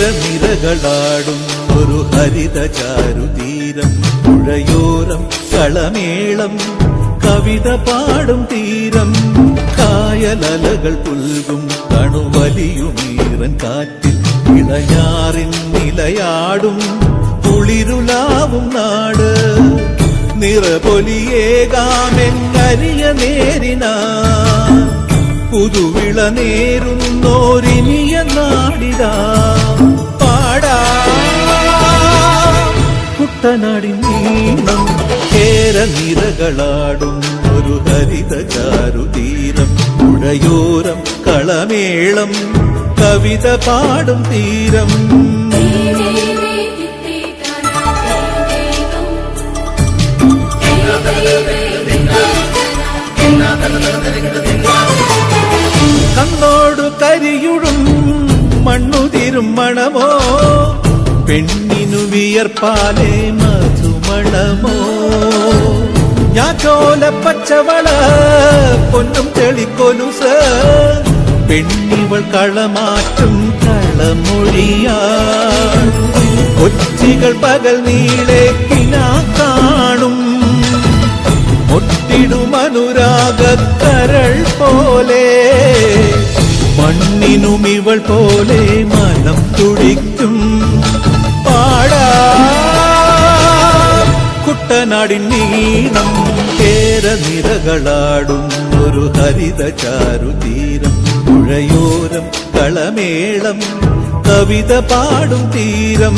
നിരകളാടും ഒരു ഹരിത ചാരുതീരം പുഴയോരം കളമേളം കവിത പാടും തീരം കായലലകൾ പുൽകും കണുവലിയുമീറൻ കാറ്റിൽ ഇളയാറിൻ നിലയാടും കുളിരുലാവും നാട് നിറപൊലിയേകാമെന്നരിയ നേരിനാ പുതുവിള നേരുന്നോരിനിയ നാടിടാ പാടാ. കുട്ടനാടിൻ നീണം കേര നിരകളാടും ഒരു ഹരിത ചാരുതീരം. പുഴയോരം കളമേളം കവിത പാടും തീരം. മണ്ണുതിരും മണമോ പെണ്ണിനു വിയർപ്പാലേ മധുമണമോ ഞാറ്റോല പച്ചവള പൊന്നും ചെളിക്കൊലുസ് പെണ്ണിവൾ കളമാറ്റും കളമൊഴിയാ കൊച്ചികൾ പകൽ നീളെ കിനാ കാണും ഒട്ടിടും അനുരാഗക്കരൾ പോലെ മണ്ണിനും ഇവൾ പോലെ മനം തുടിക്കും. പാടാ. കുട്ടനാടിൻ നീണം കേര നിരകളാടും ഒരു ഹരിത ചാരുതീരം. പുഴയോരം കളമേളം കവിത പാടും തീരം.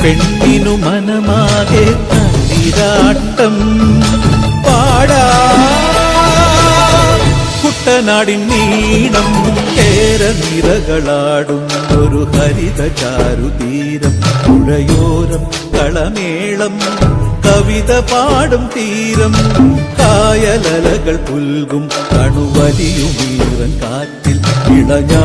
പെണ്ണിനു മനമാകെ തളിരാട്ടം പാടാ കുട്ടനാടിൻ നീണം കേര നിരകളാടും ഒരു ഹരിത ചാരുതീരം പുഴയോരം കളമേളം കവിത പാടും തീരം കായലലകൾ പുൽകും കണുവലിയുമീറൻ കാറ്റിൽ ഇളഞ്ഞ